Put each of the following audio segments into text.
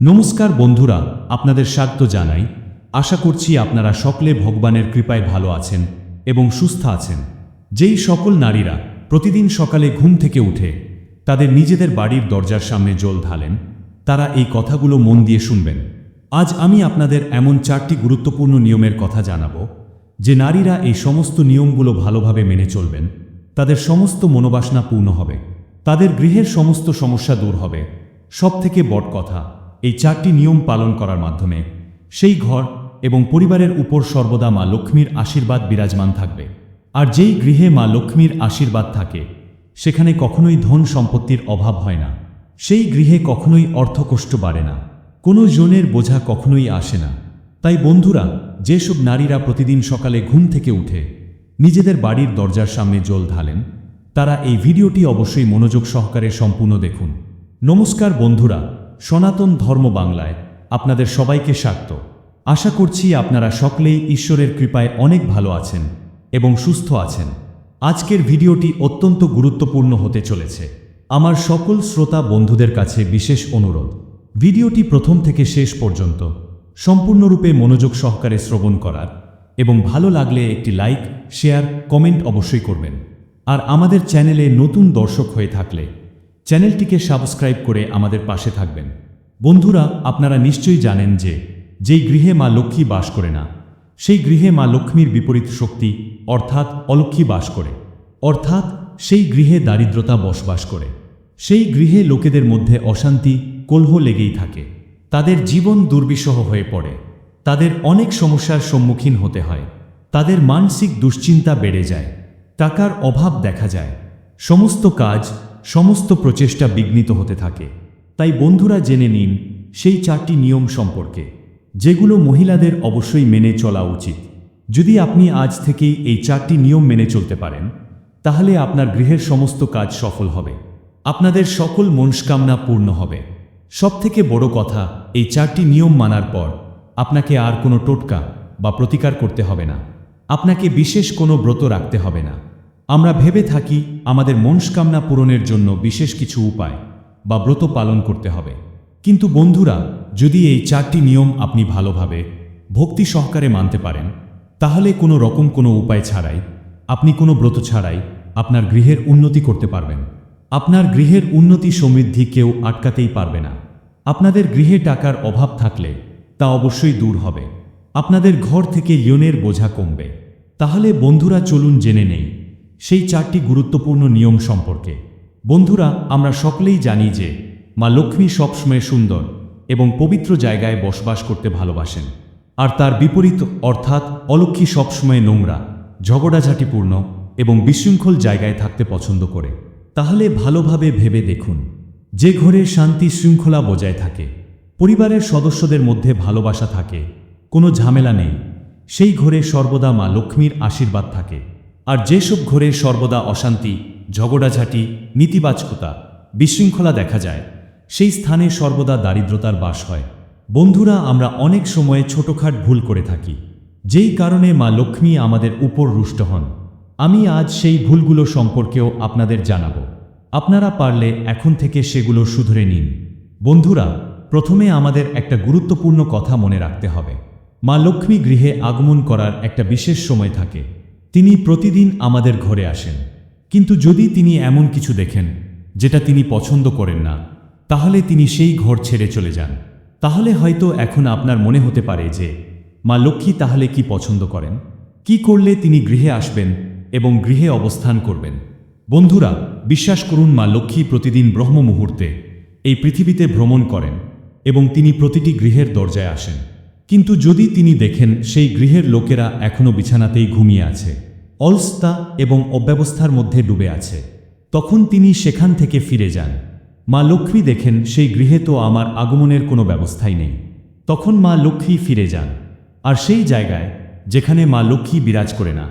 নমস্কার বন্ধুরা, আপনাদের স্বাগত জানাই। আশা করছি আপনারা সকলে ভগবানের কৃপায় ভালো আছেন এবং সুস্থ আছেন। যেই সকল নারীরা প্রতিদিন সকালে ঘুম থেকে উঠে তাদের নিজেদের বাড়ির দরজার সামনে জল ঢালেন, তারা এই কথাগুলো মন দিয়ে শুনবেন। আজ আমি আপনাদের এমন চারটি গুরুত্বপূর্ণ নিয়মের কথা জানাব, যে নারীরা এই সমস্ত নিয়মগুলো ভালোভাবে মেনে চলবেন, তাদের সমস্ত মনোবাসনা পূর্ণ হবে, তাদের গৃহের সমস্ত সমস্যা দূর হবে। সবথেকে বড় কথা এই চারটি নিয়ম পালন করার মাধ্যমে সেই ঘর এবং পরিবারের উপর সর্বদা মা লক্ষ্মীর আশীর্বাদ বিরাজমান থাকবে। আর যেই গৃহে মা লক্ষ্মীর আশীর্বাদ থাকে, সেখানে কখনোই ধন সম্পত্তির অভাব হয় না। সেই গৃহে কখনোই অর্থকষ্ট বাড়ে না। কোনো জনের বোঝা কখনোই আসে না। তাই বন্ধুরা, যেসব নারীরা প্রতিদিন সকালে ঘুম থেকে উঠে নিজেদের বাড়ির দরজার সামনে জল ঢালেন, তারা এই ভিডিওটি অবশ্যই মনোযোগ সহকারে সম্পূর্ণ দেখুন। নমস্কার বন্ধুরা সনাতন ধর্ম বাংলায় আপনাদের সবাইকে স্বাগত। আশা করছি আপনারা সকলেই ঈশ্বরের কৃপায় অনেক ভালো আছেন এবং সুস্থ আছেন। আজকের ভিডিওটি অত্যন্ত গুরুত্বপূর্ণ হতে চলেছে। আমার সকল শ্রোতা বন্ধুদের কাছে বিশেষ অনুরোধ। ভিডিওটি প্রথম থেকে শেষ পর্যন্ত সম্পূর্ণরূপে মনোযোগ সহকারে শ্রবণ করার এবং ভালো লাগলে একটি লাইক, শেয়ার, কমেন্ট অবশ্যই করবেন। আর আমাদের চ্যানেলে নতুন দর্শক হয়ে থাকলে চ্যানেলটিকে সাবস্ক্রাইব করে আমাদের পাশে থাকবেন। বন্ধুরা, আপনারা নিশ্চয়ই জানেন যে, যেই গৃহে মা লক্ষ্মী বাস করে না, সেই গৃহে মা লক্ষ্মীর বিপরীত শক্তি, অর্থাৎ অলক্ষ্মী বাস করে। অর্থাৎ সেই গৃহে দারিদ্রতা বসবাস করে। সেই গৃহে লোকেদের মধ্যে অশান্তি, কলহ লেগেই থাকে। তাদের জীবন দুর্বিষহ হয়ে পড়ে। তাদের অনেক সমস্যার সম্মুখীন হতে হয়। তাদের মানসিক দুশ্চিন্তা বেড়ে যায়। টাকার অভাব দেখা যায়। সমস্ত কাজ সমস্ত প্রচেষ্টা বিঘ্নিত হতে থাকে। তাই বন্ধুরা জেনে নিন, সেই চারটি নিয়ম সম্পর্কে, যেগুলো মহিলাদের অবশ্যই মেনে চলা উচিত। যদি আপনি আজ থেকেই এই চারটি নিয়ম মেনে চলতে পারেন, তাহলে আপনার গৃহের সমস্ত কাজ সফল হবে। আপনাদের সকল মনস্কামনা পূর্ণ হবে। সবথেকে বড় কথা, এই চারটি নিয়ম মানার পর আপনাকে আর কোনো টোটকা বা প্রতিকার করতে হবে না। আপনাকে বিশেষ কোনো ব্রত রাখতে হবে না। আমরা ভেবে থাকি আমাদের মনস্কামনা পূরণের জন্য বিশেষ কিছু উপায় বা ব্রত পালন করতে হবে। কিন্তু বন্ধুরা, যদি এই চারটি নিয়ম আপনি ভালোভাবে, ভক্তি সহকারে মানতে পারেন, তাহলে কোনো রকম কোনো উপায় ছাড়াই, আপনি কোনো ব্রত ছাড়াই আপনার গৃহের উন্নতি করতে পারবেন। আপনার গৃহের উন্নতি সমৃদ্ধি কেউ আটকাতেই পারবে না। আপনাদের গৃহে টাকার অভাব থাকলে তা অবশ্যই দূর হবে। আপনাদের ঘর থেকে ইয়নের বোঝা কমবে। তাহলে বন্ধুরা চলুন জেনে নেই সেই চারটি গুরুত্বপূর্ণ নিয়ম সম্পর্কে। বন্ধুরা, আমরা সকলেই জানি যে মা লক্ষ্মী সবসময় সুন্দর এবং পবিত্র জায়গায় বসবাস করতে ভালোবাসেন। আর তার বিপরীত অর্থাৎ অলক্ষ্মী সবসময় নোংরা, ঝগড়াঝাটিপূর্ণ এবং বিশৃঙ্খল জায়গায় থাকতে পছন্দ করে। তাহলে ভালোভাবে ভেবে দেখুন, যে ঘরে শান্তি শৃঙ্খলা বজায় থাকে, পরিবারের সদস্যদের মধ্যে ভালোবাসা থাকে, কোনো ঝামেলা নেই, সেই ঘরে সর্বদা মা লক্ষ্মীর আশীর্বাদ থাকে। আর যেসব ঘরে সর্বদা অশান্তি, ঝগড়াঝাটি, নীতিবাচকতা, বিশৃঙ্খলা দেখা যায়, সেই স্থানে সর্বদা দারিদ্রতার বাস হয়। বন্ধুরা, আমরা অনেক সময়ে ছোটখাট ভুল করে থাকি। যেই কারণে মা লক্ষ্মী আমাদের উপর রুষ্ট হন। আমি আজ সেই ভুলগুলো সম্পর্কেও আপনাদের জানাব। আপনারা পারলে এখন থেকে সেগুলো শুধরে নিন। বন্ধুরা, প্রথমে আমাদের একটা গুরুত্বপূর্ণ কথা মনে রাখতে হবে। মা লক্ষ্মী গৃহে আগমন করার একটা বিশেষ সময় থাকে। তিনি প্রতিদিন আমাদের ঘরে আসেন। কিন্তু যদি তিনি এমন কিছু দেখেন, যেটা তিনি পছন্দ করেন না, তাহলে তিনি সেই ঘর ছেড়ে চলে যান। তাহলে হয়তো এখন আপনার মনে হতে পারে যে, মা লক্ষ্মী তাহলে কি পছন্দ করেন? কি করলে তিনি গৃহে আসবেন এবং গৃহে অবস্থান করবেন? বন্ধুরা, বিশ্বাস করুন, মা লক্ষ্মী প্রতিদিন ব্রহ্ম মুহূর্তে এই পৃথিবীতে ভ্রমণ করেন এবং তিনি প্রতিটি গৃহের দরজায় আসেন। কিন্তু যদি তিনি দেখেন, সেই গৃহের লোকেরা এখনও বিছানাতেই ঘুমিয়ে আছে। অলস্তা এবং অব্যবস্থার মধ্যে ডুবে আছে। তখন তিনি সেখান থেকে ফিরে যান। মা লক্ষ্মী দেখেন সেই গৃহে তো আমার আগমনের কোনো ব্যবস্থাই নেই। তখন মা লক্ষ্মী ফিরে যান। আর সেই জায়গায়, যেখানে মা লক্ষ্মী বিরাজ করে না,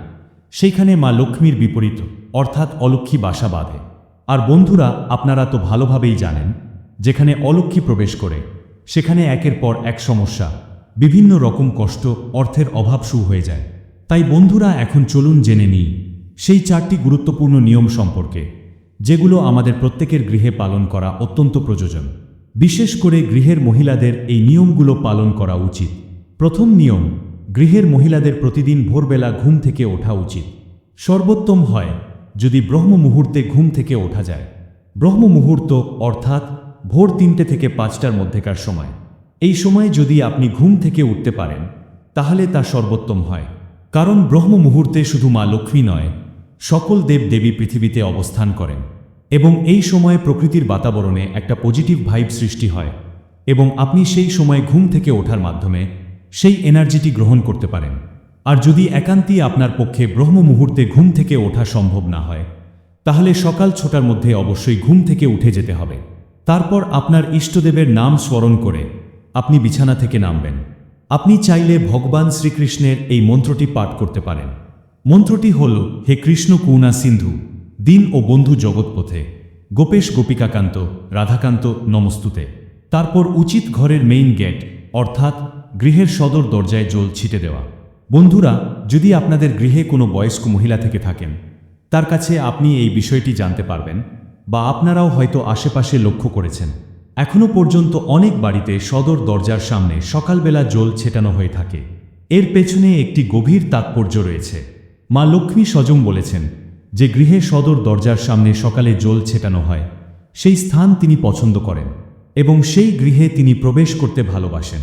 সেইখানে মা লক্ষ্মীর বিপরীত, অর্থাৎ অলক্ষ্মী বাসা বাঁধে। আর বন্ধুরা, আপনারা তো ভালোভাবেই জানেন, যেখানে অলক্ষ্মী প্রবেশ করে, সেখানে একের পর এক সমস্যা, বিভিন্ন রকম কষ্ট, অর্থের অভাব শুরু হয়ে যায়। তাই বন্ধুরা এখন চলুন জেনে নিই সেই চারটি গুরুত্বপূর্ণ নিয়ম সম্পর্কে, যেগুলো আমাদের প্রত্যেকের গৃহে পালন করা অত্যন্ত প্রয়োজন। বিশেষ করে গৃহের মহিলাদের এই নিয়মগুলো পালন করা উচিত। প্রথম নিয়ম, গৃহের মহিলাদের প্রতিদিন ভোরবেলা ঘুম থেকে ওঠা উচিত। সর্বোত্তম হয়, যদি ব্রহ্ম মুহূর্তে ঘুম থেকে ওঠা যায়। ব্রহ্ম মুহূর্ত অর্থাৎ ভোর তিনটে থেকে পাঁচটার মধ্যেকার সময়। এই সময় যদি আপনি ঘুম থেকে উঠতে পারেন, তাহলে তা সর্বোত্তম হয়। কারণ ব্রহ্ম মুহূর্তে শুধু মা লক্ষ্মী নয়, সকল দেব দেবী পৃথিবীতে অবস্থান করেন এবং এই সময়ে প্রকৃতির বাতাবরণে একটা পজিটিভ ভাইব সৃষ্টি হয় এবং আপনি সেই সময় ঘুম থেকে ওঠার মাধ্যমে সেই এনার্জিটি গ্রহণ করতে পারেন। আর যদি একান্তই আপনার পক্ষে ব্রহ্ম মুহূর্তে ঘুম থেকে ওঠা সম্ভব না হয়, তাহলে সকাল ছটার মধ্যে অবশ্যই ঘুম থেকে উঠে যেতে হবে। তারপর আপনার ইষ্টদেবের নাম স্মরণ করে আপনি বিছানা থেকে নামবেন। আপনি চাইলে ভগবান শ্রীকৃষ্ণের এই মন্ত্রটি পাঠ করতে পারেন। মন্ত্রটি হল, হে কৃষ্ণ কুনা সিন্ধু, দিন ও বন্ধু জগৎপথে, গোপেশ গোপিকাকান্ত, রাধাকান্ত নমস্তুতে। তারপর উচিত ঘরের মেইন গেট অর্থাৎ গৃহের সদর দরজায় জল ছিটে দেওয়া। বন্ধুরা, যদি আপনাদের গৃহে কোনো বয়স্ক মহিলা থেকে থাকেন, তার কাছে আপনি এই বিষয়টি জানতে পারবেন বা আপনারাও হয়তো আশেপাশে লক্ষ্য করেছেন। এখনও পর্যন্ত অনেক বাড়িতে সদর দরজার সামনে সকালবেলা জল ছেটানো হয়ে থাকে। এর পেছনে একটি গভীর তাৎপর্য রয়েছে। মা লক্ষ্মী সজম বলেছেন যে গৃহে সদর দরজার সামনে সকালে জল ছেটানো হয়, সেই স্থান তিনি পছন্দ করেন এবং সেই গৃহে তিনি প্রবেশ করতে ভালোবাসেন।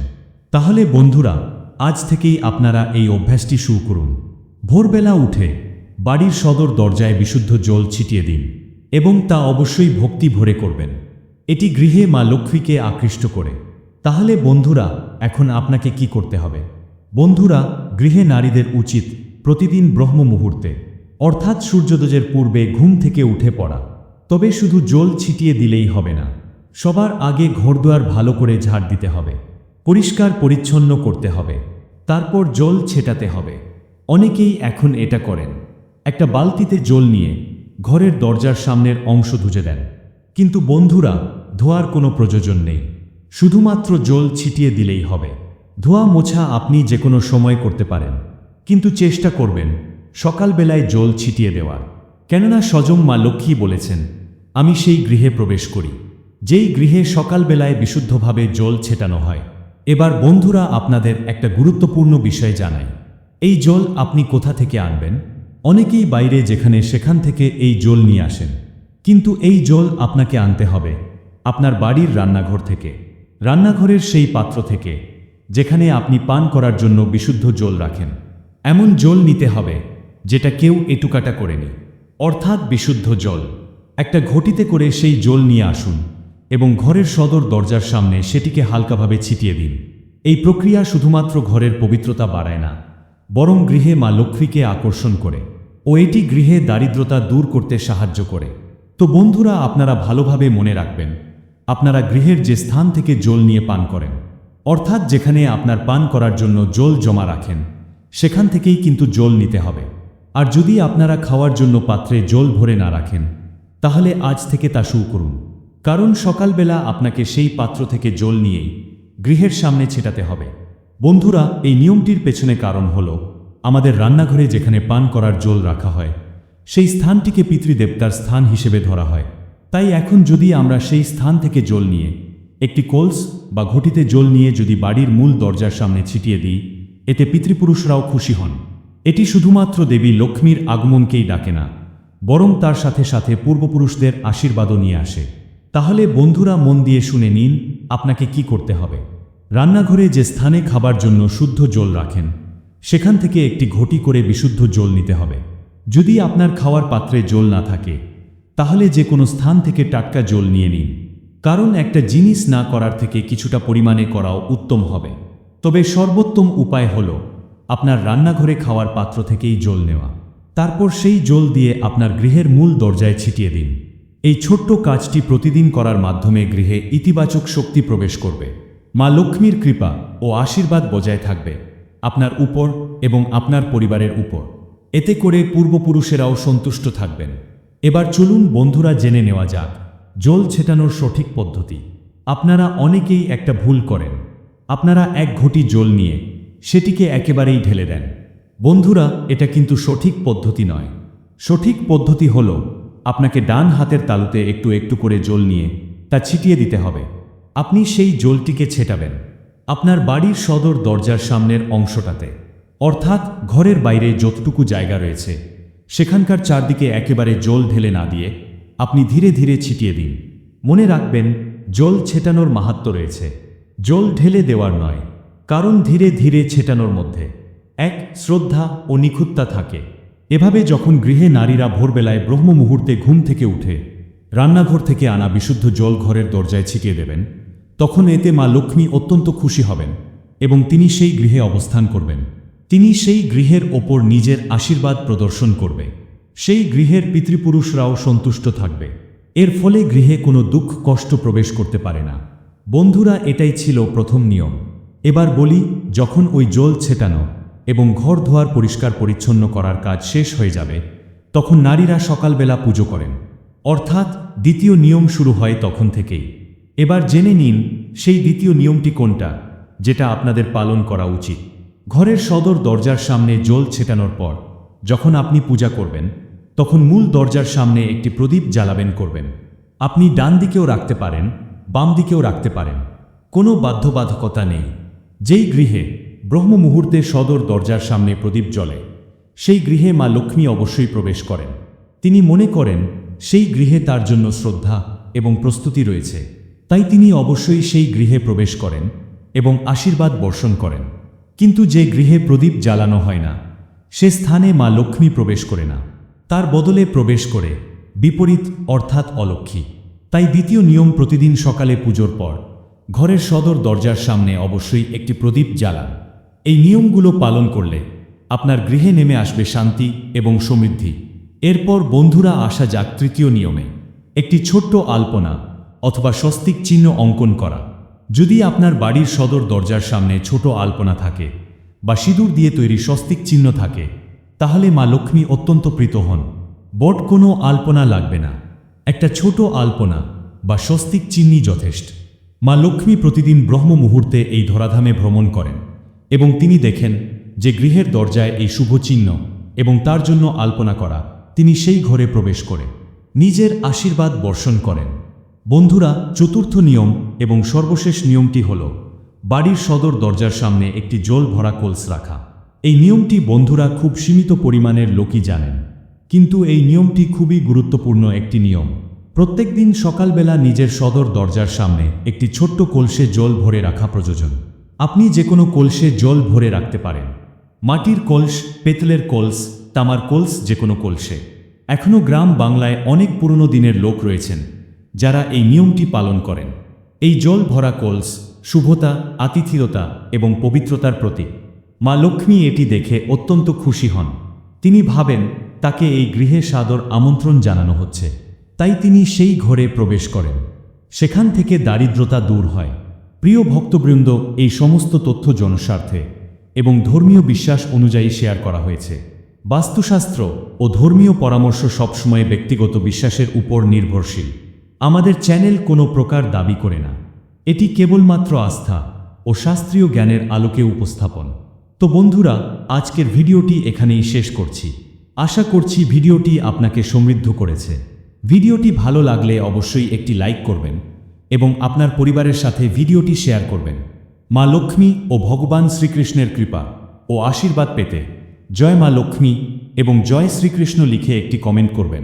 তাহলে বন্ধুরা, আজ থেকেই আপনারা এই অভ্যাসটি শুরু করুন। ভোরবেলা উঠে বাড়ির সদর দরজায় বিশুদ্ধ জল ছিটিয়ে দিন এবং তা অবশ্যই ভক্তি ভরে করবেন। এটি গৃহে মা লক্ষ্মীকে আকৃষ্ট করে। তাহলে বন্ধুরা, এখন আপনাকে কি করতে হবে? বন্ধুরা, গৃহে নারীদের উচিত প্রতিদিন ব্রহ্ম মুহূর্তে, অর্থাৎ সূর্যোদয়ের পূর্বে ঘুম থেকে উঠে পড়া। তবে শুধু জল ছিটিয়ে দিলেই হবে না, সবার আগে ঘরদুয়ার ভালো করে ঝাড় দিতে হবে, পরিষ্কার পরিচ্ছন্ন করতে হবে, তারপর জল ছেটাতে হবে। অনেকেই এখন এটা করেন। একটা বালতিতে জল নিয়ে ঘরের দরজার সামনের অংশ ধুজে দেন। কিন্তু বন্ধুরা, ধোয়ার কোনো প্রয়োজন নেই। শুধুমাত্র জল ছিটিয়ে দিলেই হবে। ধোয়া মোছা আপনি যে কোনো সময় করতে পারেন। কিন্তু চেষ্টা করবেন সকালবেলায় জল ছিটিয়ে দেওয়ার। কেননা সজম মা লক্ষ্মী বলেছেন, আমি সেই গৃহে প্রবেশ করি। যেই গৃহে সকালবেলায় বিশুদ্ধভাবে জল ছেটানো হয়। এবার বন্ধুরা আপনাদের একটা গুরুত্বপূর্ণ বিষয় জানাই। এই জল আপনি কোথা থেকে আনবেন? অনেকেই বাইরে যেখানে সেখান থেকে এই জল নিয়ে আসেন। কিন্তু এই জল আপনাকে আনতে হবে, আপনার বাড়ির রান্নাঘর থেকে, রান্নাঘরের সেই পাত্র থেকে, যেখানে আপনি পান করার জন্য বিশুদ্ধ জল রাখেন। এমন জল নিতে হবে, যেটা কেউ এটুকাটা করেনি। অর্থাৎ বিশুদ্ধ জল। একটা ঘটিতে করে সেই জল নিয়ে আসুন এবং ঘরের সদর দরজার সামনে সেটিকে হালকাভাবে ছিটিয়ে দিন। এই প্রক্রিয়া শুধুমাত্র ঘরের পবিত্রতা বাড়ায় না, বরং গৃহে মা লক্ষ্মীকে আকর্ষণ করে ও এটি গৃহে দারিদ্রতা দূর করতে সাহায্য করে। তো বন্ধুরা, আপনারা ভালোভাবে মনে রাখবেন। আপনারা গৃহের যে স্থান থেকে জল নিয়ে পান করেন, অর্থাৎ যেখানে আপনার পান করার জন্য জল জমা রাখেন, সেখান থেকেই কিন্তু জল নিতে হবে। আর যদি আপনারা খাওয়ার জন্য পাত্রে জল ভরে না রাখেন, তাহলে আজ থেকে তা শুরু করুন। কারণ সকালবেলা আপনাকে সেই পাত্র থেকে জল নিয়েই গৃহের সামনে ছেটাতে হবে। বন্ধুরা, এই নিয়মটির পেছনে কারণ হল, আমাদের রান্নাঘরে যেখানে পান করার জল রাখা হয় সেই স্থানটিকে পিতৃদেবতার স্থান হিসেবে ধরা হয়। তাই এখন যদি আমরা সেই স্থান থেকে জল নিয়ে, একটি কোলস বা ঘটিতে জল নিয়ে যদি বাড়ির মূল দরজার সামনে ছিটিয়ে দিই, এতে পিতৃপুরুষরাও খুশি হন। এটি শুধুমাত্র দেবী লক্ষ্মীর আগমনকেই ডাকে না, বরং তার সাথে সাথে পূর্বপুরুষদের আশীর্বাদও নিয়ে আসে। তাহলে বন্ধুরা মন দিয়ে শুনে নিন, আপনাকে কি করতে হবে। রান্নাঘরে যে স্থানে খাবার জন্য শুদ্ধ জল রাখেন, সেখান থেকে একটি ঘটি করে বিশুদ্ধ জল নিতে হবে। যদি আপনার খাওয়ার পাত্রে জল না থাকে, তাহলে যে কোনো স্থান থেকে টাটকা জল নিয়ে নিন। কারণ একটা জিনিস না করার থেকে কিছুটা পরিমাণে করাও উত্তম হবে। তবে সর্বোত্তম উপায় হল আপনার রান্নাঘরে খাওয়ার পাত্র থেকেই জল নেওয়া। তারপর সেই জল দিয়ে আপনার গৃহের মূল দরজায় ছিটিয়ে দিন। এই ছোট্ট কাজটি প্রতিদিন করার মাধ্যমে গৃহে ইতিবাচক শক্তি প্রবেশ করবে। মা লক্ষ্মীর কৃপা ও আশীর্বাদ বজায় থাকবে আপনার উপর এবং আপনার পরিবারের উপর। এতে করে পূর্বপুরুষেরাও সন্তুষ্ট থাকবেন। এবার চলুন বন্ধুরা জেনে নেওয়া যাক, জল ছেটানোর সঠিক পদ্ধতি। আপনারা অনেকেই একটা ভুল করেন। আপনারা এক ঘটি জল নিয়ে সেটিকে একেবারেই ঢেলে দেন। বন্ধুরা, এটা কিন্তু সঠিক পদ্ধতি নয়। সঠিক পদ্ধতি হল, আপনাকে ডান হাতের তালুতে একটু একটু করে জল নিয়ে তা ছিটিয়ে দিতে হবে। আপনি সেই জলটিকে ছেটাবেন। আপনার বাড়ির সদর দরজার সামনের অংশটাতে। অর্থাৎ ঘরের বাইরে যতটুকু জায়গা রয়েছে, সেখানকার চারদিকে একেবারে জল ঢেলে না দিয়ে আপনি ধীরে ধীরে ছিটিয়ে দিন। মনে রাখবেন, জল ছেটানোর মাহাত্ম রয়েছে। জল ঢেলে দেওয়ার নয়, কারণ ধীরে ধীরে ছেটানোর মধ্যে এক শ্রদ্ধা ও নিখুঁততা থাকে। এভাবে যখন গৃহে নারীরা ভোরবেলায় ব্রহ্ম মুহূর্তে ঘুম থেকে উঠে রান্নাঘর থেকে আনা বিশুদ্ধ জল ঘরের দরজায় ছিটিয়ে দেবেন, তখন এতে মা লক্ষ্মী অত্যন্ত খুশি হবেন এবং তিনি সেই গৃহে অবস্থান করবেন। তিনি সেই গৃহের ওপর নিজের আশীর্বাদ প্রদর্শন করবে। সেই গৃহের পিতৃপুরুষরাও সন্তুষ্ট থাকবে। এর ফলে গৃহে কোনো দুঃখ, কষ্ট প্রবেশ করতে পারে না। বন্ধুরা, এটাই ছিল প্রথম নিয়ম। এবার বলি, যখন ওই জল ছেটানো এবং ঘর ধোয়ার পরিষ্কার পরিচ্ছন্ন করার কাজ শেষ হয়ে যাবে, তখন নারীরা সকালবেলা পুজো করেন। অর্থাৎ দ্বিতীয় নিয়ম শুরু হয় তখন থেকেই। এবার জেনে নিন, সেই দ্বিতীয় নিয়মটি কোনটা, যেটা আপনাদের পালন করা উচিত। ঘরের সদর দরজার সামনে জল ছেটানোর পর, যখন আপনি পূজা করবেন, তখন মূল দরজার সামনে একটি প্রদীপ জ্বালাবেন করবেন। আপনি ডান দিকেও রাখতে পারেন, বাম দিকেও রাখতে পারেন। কোনো বাধ্যবাধকতা নেই। যেই গৃহে ব্রহ্ম মুহূর্তে সদর দরজার সামনে প্রদীপ জ্বলে, সেই গৃহে মা লক্ষ্মী অবশ্যই প্রবেশ করেন। তিনি মনে করেন, সেই গৃহে তার জন্য শ্রদ্ধা এবং প্রস্তুতি রয়েছে। তাই তিনি অবশ্যই সেই গৃহে প্রবেশ করেন এবং আশীর্বাদ বর্ষণ করেন। কিন্তু যে গৃহে প্রদীপ জ্বালানো হয় না, সে স্থানে মা লক্ষ্মী প্রবেশ করে না। তার বদলে প্রবেশ করে বিপরীত অর্থাৎ অলক্ষ্মী। তাই দ্বিতীয় নিয়ম প্রতিদিন সকালে পুজোর পর ঘরের সদর দরজার সামনে অবশ্যই একটি প্রদীপ জ্বালান। এই নিয়মগুলো পালন করলে আপনার গৃহে নেমে আসবে শান্তি এবং সমৃদ্ধি। এরপর বন্ধুরা আসা যাক তৃতীয় নিয়মে। একটি ছোট্ট আলপনা অথবা স্বস্তিক চিহ্ন অঙ্কন করা। যদি আপনার বাড়ির সদর দরজার সামনে ছোট আলপনা থাকে বা সিঁদুর দিয়ে তৈরি স্বস্তিক চিহ্ন থাকে, তাহলে মা লক্ষ্মী অত্যন্ত প্রীত হন। বট কোনো আলপনা লাগবে না। একটা ছোট আলপনা বা স্বস্তিক চিহ্নই যথেষ্ট। মা লক্ষ্মী প্রতিদিন ব্রহ্ম মুহূর্তে এই ধরাধামে ভ্রমণ করেন এবং তিনি দেখেন যে গৃহের দরজায় এই শুভ চিহ্ন এবং তার জন্য আলপনা করা তিনি সেই ঘরে প্রবেশ করে, নিজের আশীর্বাদ বর্ষণ করেন। বন্ধুরা, চতুর্থ নিয়ম এবং সর্বশেষ নিয়মটি হল বাড়ির সদর দরজার সামনে একটি জল ভরা কোলস রাখা। এই নিয়মটি বন্ধুরা খুব সীমিত পরিমাণের লোকই জানেন। কিন্তু এই নিয়মটি খুবই গুরুত্বপূর্ণ একটি নিয়ম। প্রত্যেকদিন সকালবেলা নিজের সদর দরজার সামনে একটি ছোট্ট কলসে জল ভরে রাখা প্রয়োজন। আপনি যে কোনো কলসে জল ভরে রাখতে পারেন। মাটির কলস, পেতলের কলস, তামার কলস যে কোনো কলসে। এখনও গ্রাম বাংলায় অনেক পুরনো দিনের লোক রয়েছেন। যারা এই নিয়মটি পালন করেন। এই জল ভরা কলস, শুভতা, আতিথিয়তা এবং পবিত্রতার প্রতীক। মা লক্ষ্মী এটি দেখে অত্যন্ত খুশি হন। তিনি ভাবেন, তাকে এই গৃহে সাদর আমন্ত্রণ জানানো হচ্ছে। তাই তিনি সেই ঘরে প্রবেশ করেন। সেখান থেকে দারিদ্রতা দূর হয়। প্রিয় ভক্তবৃন্দ, এই সমস্ত তথ্য জনস্বার্থে এবং ধর্মীয় বিশ্বাস অনুযায়ী শেয়ার করা হয়েছে। বাস্তুশাস্ত্র ও ধর্মীয় পরামর্শ সবসময় ব্যক্তিগত বিশ্বাসের উপর নির্ভরশীল। আমাদের চ্যানেল কোনো প্রকার দাবি করে না। এটি কেবলমাত্র আস্থা ও শাস্ত্রীয় জ্ঞানের আলোকে উপস্থাপন। তো বন্ধুরা, আজকের ভিডিওটি এখানেই শেষ করছি। আশা করছি ভিডিওটি আপনাকে সমৃদ্ধ করেছে। ভিডিওটি ভালো লাগলে অবশ্যই একটি লাইক করবেন এবং আপনার পরিবারের সাথে ভিডিওটি শেয়ার করবেন। মা লক্ষ্মী ও ভগবান শ্রীকৃষ্ণের কৃপা ও আশীর্বাদ পেতে জয় মা লক্ষ্মী এবং জয় শ্রীকৃষ্ণ লিখে একটি কমেন্ট করবেন।